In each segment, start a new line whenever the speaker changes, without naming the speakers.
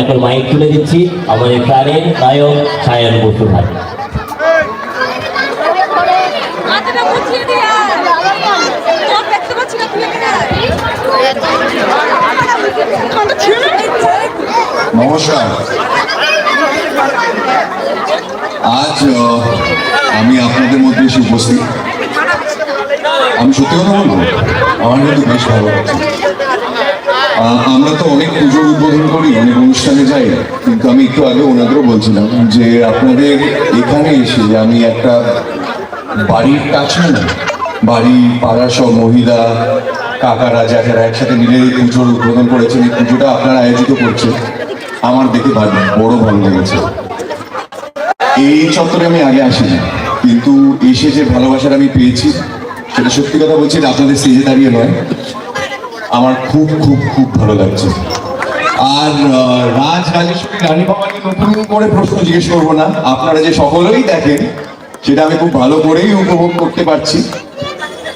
এখন মাইক তুলে দিচ্ছি। আমাদের প্রাণের নায়ক সায়ন বসু ভাই।
নমস্কার। আজ আমি আপনাদের মধ্যে এসে উপস্থিত। আমি সত্যি কথা বলব? আমার কিন্তু বেশ ভালো লাগছে। আমরা তো অনেক পুজোর উদ্বোধন করি, অনেক অনুষ্ঠানে যাই, কিন্তু আমি একটু আগে ওনাদেরও বলছিলাম যে আপনাদের এখানে এসে আমি একটা বাড়ির কাছে বাড়ি পাড়ার সব মহিলা কাকারা জ্যাঠারা একসাথে মিলে পুজোর উদ্বোধন করেছেন, এই পুজোটা আপনারা আয়োজিত করছেন। আমার দেখে ভালো, বড় ভালো লেগেছে। এই চত্বরে আমি আগে আসিনি, কিন্তু এসে যে ভালোবাসাটা আমি পেয়েছি, সেটা সত্যি কথা বলছি আপনাদের স্টেজে দাঁড়িয়ে নয়। আমার খুব খুব খুব ভালো লাগছে। আর রাজ রাজেশ্বরী রানী বাবাকে নতুন করে প্রশ্ন জিজ্ঞেস করব না। আপনারা যে সকলেই দেখেন সেটা আমি খুব ভালো করেই উপভোগ করতে পারছি।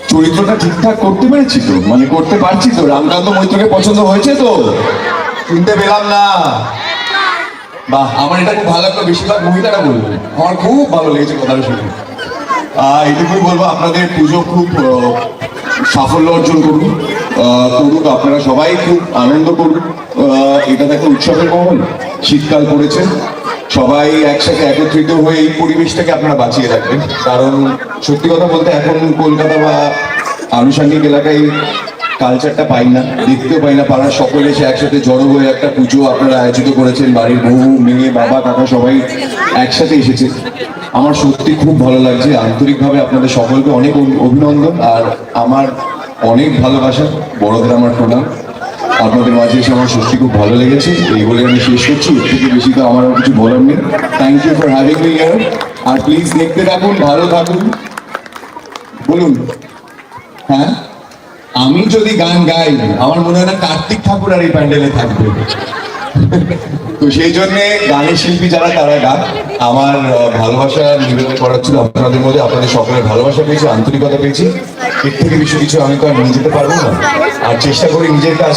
চরিত্রটা ঠিকঠাক করতে পেরেছি তো? মানে করতে পারছি তো? রামকান্ত মৈত্রকে পছন্দ হয়েছে তো? শুনতে পেলাম না। বাহ আমার এটা খুব ভালো লাগল। বেশিরভাগ মহিলারা বলব। আমার খুব ভালো লেগেছে কথাটা শুনে। আহ, এটুকুই বলব আপনাদের পুজো খুব সাফল্য অর্জন করুন। করুক আপনারা সবাই খুব আনন্দ আহ, এটা দেখো উৎসবের মহল শীতকাল পড়েছে। সবাই একসাথে একত্রিত হয়ে এই পরিবেশটাকে আপনারা বাঁচিয়ে রাখবেন। কারণ সত্যি কথা বলতে এখন কলকাতা বা আনুষঙ্গিক এলাকায় কালচারটা পাই না দেখতেও পাই না। পাড়ার সকলে এসে একসাথে জড়ো হয়ে একটা পুজো আপনারা আয়োজিত করেছেন। বাড়ির বউ মেয়ে বাবা কাকা সবাই একসাথে এসেছে। আমার সত্যি খুব ভালো লাগছে। আন্তরিকভাবে আপনাদের সকলকে অনেক অভিনন্দন। আর আমার অনেক ভালোবাসা, বড়দের আমার প্রণাম। আপনাদের মাঝে এসে আমার সত্যি খুব ভালো লেগেছে। এই বলে আমি শেষ করছি। এর থেকে বেশি তো আমার কিছু বলার নেই। Thank you for having me here R please দেখতে থাকুন, ভালো থাকুন। বলুন হ্যাঁ? আমি যদি গান গাই, আমার মনে হয় না কার্তিক ঠাকুর আর এই প্যান্ডেলে থাকবে। তো সেই জন্য গানের শিল্পী যারা, তারা গান। আমার ভালোবাসা নিবেদন করার ছিল আপনাদের মধ্যে। আপনাদের সকলের ভালোবাসা পেয়েছি, আন্তরিকতা পেয়েছি। এর থেকে বেশি কিছু আমি তো আর নিয়ে যেতে পারব না। আর চেষ্টা করি নিজের কাজ,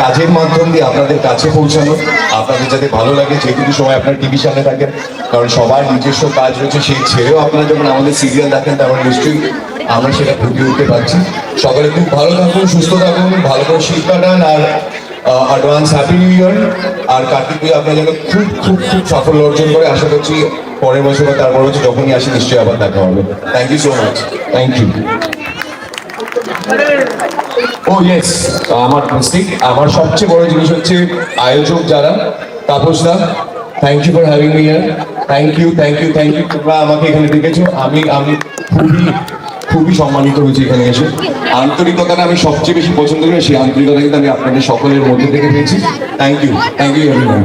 কাজের মাধ্যম দিয়ে আপনাদের কাছে পৌঁছানো। আপনাদের যাতে ভালো লাগে, যেটুকু সময় আপনার টিভি সামনে থাকেন। কারণ সবার নিজস্ব কাজ রয়েছে, সেই ছেড়েও আপনারা যখন আমাদের সিরিয়াল দেখেন তারপর নিশ্চয়ই আমরা সেটা ফুটিয়ে উঠতে পারছি। সকলে খুব ভালো থাকুন, সুস্থ থাকুন, ভালো করে শীত কাটান, আর অ্যাডভান্স হ্যাপি নিউ ইয়ার আর কার্তিক পুজো আপনার যেন খুব খুব খুব সাফল্য অর্জন করে। আশা করছি পরের বছর বা তারপর বছর যখনই আসি, নিশ্চয়ই আবার দেখা হবে। Thank you so much thank you oh yes আমার মিস্টেক আমার সবচেয়ে বড় জিনিস হচ্ছে আয়োজক যারা তাপসদা thank you for having me here thank you thank you thank you তোমরা আমাকে এখানে ডেকেছো আমি আমি খুবই খুবই সম্মানিত হয়েছি এখানে এসে। আন্তরিকতাটা আমি সবচেয়ে বেশি পছন্দ করি, সেই আন্তরিকতা কিন্তু আমি আপনাদের সকলের মধ্যে থেকে পেয়েছি। Thank you thank you everyone